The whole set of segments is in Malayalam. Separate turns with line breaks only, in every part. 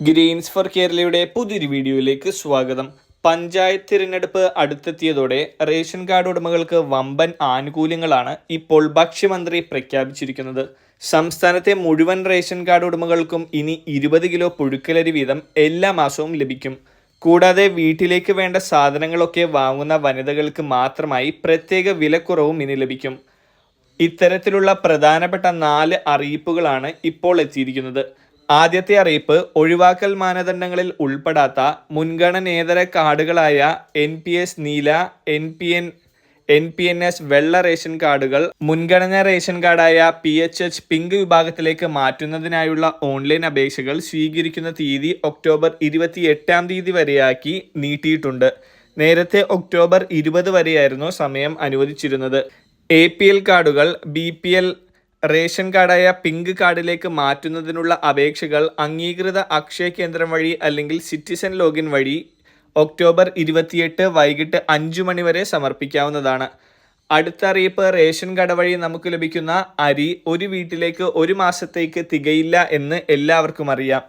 ഗ്രീൻസ് ഫോർ കേരളയുടെ പുതിയൊരു വീഡിയോയിലേക്ക് സ്വാഗതം. പഞ്ചായത്ത് തിരഞ്ഞെടുപ്പ് അടുത്തെത്തിയതോടെ റേഷൻ കാർഡ് ഉടമകൾക്ക് വമ്പൻ ആനുകൂല്യങ്ങളാണ് ഇപ്പോൾ ഭക്ഷ്യമന്ത്രി പ്രഖ്യാപിച്ചിരിക്കുന്നത്. സംസ്ഥാനത്തെ മുഴുവൻ റേഷൻ കാർഡ് ഉടമകൾക്കും ഇനി ഇരുപത് കിലോ പുഴുക്കലരി വീതം എല്ലാ മാസവും ലഭിക്കും. കൂടാതെ വീട്ടിലേക്ക് വേണ്ട സാധനങ്ങളൊക്കെ വാങ്ങുന്ന വനിതകൾക്ക് മാത്രമായി പ്രത്യേക വിലക്കുറവും ഇനി ലഭിക്കും. ഇത്തരത്തിലുള്ള പ്രധാനപ്പെട്ട നാല് അറിയിപ്പുകളാണ് ഇപ്പോൾ എത്തിയിരിക്കുന്നത്. ആദ്യത്തെ അറിയിപ്പ് ഒഴിവാക്കൽ മാനദണ്ഡങ്ങളിൽ ഉൾപ്പെടാത്ത മുൻഗണനേതര കാർഡുകളായ എൻ പി എസ് നീല N P N N P N S വെള്ള റേഷൻ കാർഡുകൾ മുൻഗണന റേഷൻ കാർഡായ പി എച്ച് എച്ച് പിങ്ക് വിഭാഗത്തിലേക്ക് മാറ്റുന്നതിനായുള്ള ഓൺലൈൻ അപേക്ഷകൾ സ്വീകരിക്കുന്ന തീയതി ഒക്ടോബർ ഇരുപത്തി എട്ടാം തീയതി വരെയാക്കി നീട്ടിയിട്ടുണ്ട്. നേരത്തെ ഒക്ടോബർ ഇരുപത് വരെയായിരുന്നു സമയം അനുവദിച്ചിരുന്നത്. എ പി എൽ കാർഡുകൾ ബി പി എൽ റേഷൻ കാർഡായ പിങ്ക് കാർഡിലേക്ക് മാറ്റുന്നതിനുള്ള അപേക്ഷകൾ അംഗീകൃത അക്ഷയ കേന്ദ്രം വഴി അല്ലെങ്കിൽ സിറ്റിസൺ ലോഗിൻ വഴി ഒക്ടോബർ ഇരുപത്തിയെട്ട് വൈകിട്ട് അഞ്ചു മണി വരെ സമർപ്പിക്കാവുന്നതാണ്. അടുത്ത അറിയിപ്പ് റേഷൻ കട വഴി നമുക്ക് ലഭിക്കുന്ന അരി ഒരു വീട്ടിലേക്ക് ഒരു മാസത്തേക്ക് തികയില്ല എന്ന് എല്ലാവർക്കും അറിയാം.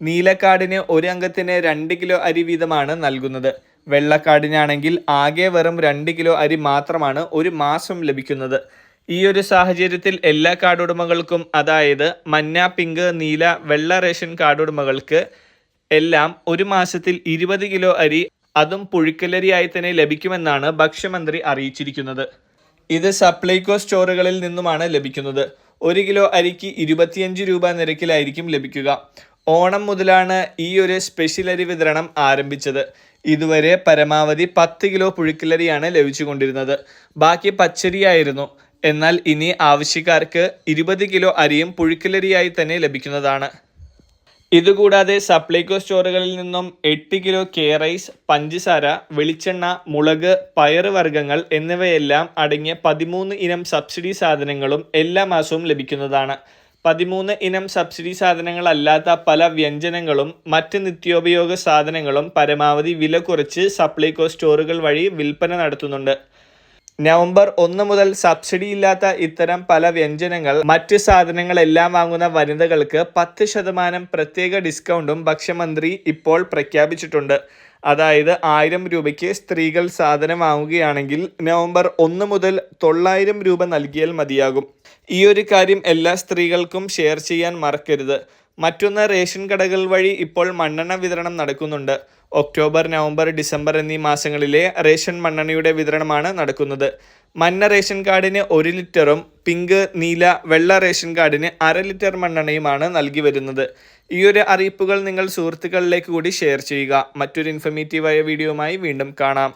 നീലക്കാടിന് ഒരു അംഗത്തിന് രണ്ട് കിലോ അരി വീതമാണ് നൽകുന്നത്. വെള്ളക്കാടിനാണെങ്കിൽ ആകെ വെറും രണ്ട് കിലോ അരി മാത്രമാണ് ഒരു മാസം ലഭിക്കുന്നത്. ഈ ഒരു സാഹചര്യത്തിൽ എല്ലാ കാർഡ് ഉടമകൾക്കും അതായത് മഞ്ഞ പിങ്ക് നീല വെള്ള റേഷൻ കാർഡ് ഉടമകൾക്ക് എല്ലാം ഒരു മാസത്തിൽ ഇരുപത് കിലോ അരി അതും പുഴുക്കലരിയായി തന്നെ ലഭിക്കുമെന്നാണ് ഭക്ഷ്യമന്ത്രി അറിയിച്ചിരിക്കുന്നത്. ഇത് സപ്ലൈകോ സ്റ്റോറുകളിൽ നിന്നുമാണ് ലഭിക്കുന്നത്. ഒരു കിലോ അരിക്ക് ഇരുപത്തിയഞ്ച് രൂപ നിരക്കിലായിരിക്കും ലഭിക്കുക. ഓണം മുതലാണ് ഈ ഒരു സ്പെഷ്യൽ അരി വിതരണം ആരംഭിച്ചത്. ഇതുവരെ പരമാവധി പത്ത് കിലോ പുഴുക്കലരിയാണ് ലഭിച്ചുകൊണ്ടിരുന്നത്. ബാക്കി പച്ചരിയായിരുന്നു. എന്നാൽ ഇനി ആവശ്യക്കാർക്ക് ഇരുപത് കിലോ അരിയും പുഴുക്കലരിയായി തന്നെ ലഭിക്കുന്നതാണ്. ഇതുകൂടാതെ സപ്ലൈകോ സ്റ്റോറുകളിൽ നിന്നും എട്ട് കിലോ കേറൈസ് പഞ്ചസാര വെളിച്ചെണ്ണ മുളക് പയറ് വർഗങ്ങൾ എന്നിവയെല്ലാം അടങ്ങിയ പതിമൂന്ന് ഇനം സബ്സിഡി സാധനങ്ങളും എല്ലാ മാസവും ലഭിക്കുന്നതാണ്. പതിമൂന്ന് ഇനം സബ്സിഡി സാധനങ്ങളല്ലാത്ത പല വ്യഞ്ജനങ്ങളും മറ്റ് നിത്യോപയോഗ സാധനങ്ങളും പരമാവധി വില കുറച്ച് സപ്ലൈകോ സ്റ്റോറുകൾ വഴി വിൽപ്പന നടത്തുന്നുണ്ട്. നവംബർ ഒന്ന് മുതൽ സബ്സിഡി ഇല്ലാത്ത ഇത്തരം പല വ്യഞ്ജനങ്ങൾ മറ്റ് സാധനങ്ങളെല്ലാം വാങ്ങുന്ന വനിതകൾക്ക് പത്ത് ശതമാനം പ്രത്യേക ഡിസ്കൗണ്ടും ഭക്ഷ്യമന്ത്രി ഇപ്പോൾ പ്രഖ്യാപിച്ചിട്ടുണ്ട്. അതായത് ആയിരം രൂപയ്ക്ക് സ്ത്രീകൾ സാധനം വാങ്ങുകയാണെങ്കിൽ നവംബർ ഒന്ന് മുതൽ തൊള്ളായിരം രൂപ നൽകിയാൽ മതിയാകും. ഈ ഒരു കാര്യം എല്ലാ സ്ത്രീകൾക്കും ഷെയർ ചെയ്യാൻ മറക്കരുത്. മറ്റൊന്ന് റേഷൻ കടകൾ വഴി ഇപ്പോൾ മണ്ണെണ്ണ വിതരണം നടക്കുന്നുണ്ട്. ഒക്ടോബർ നവംബർ ഡിസംബർ എന്നീ മാസങ്ങളിലെ റേഷൻ മണ്ണെണ്ണയുടെ വിതരണമാണ് നടക്കുന്നത്. മഞ്ഞ റേഷൻ കാർഡിന് ഒരു ലിറ്ററും പിങ്ക് നീല വെള്ള റേഷൻ കാർഡിന് അര ലിറ്റർ മണ്ണെണ്ണയുമാണ് നൽകി വരുന്നത്. ഈ ഒരു അറിയിപ്പുകൾ നിങ്ങൾ സുഹൃത്തുക്കളിലേക്ക് കൂടി ഷെയർ ചെയ്യുക. മറ്റൊരു ഇൻഫർമേറ്റീവായ വീഡിയോയുമായി വീണ്ടും കാണാം.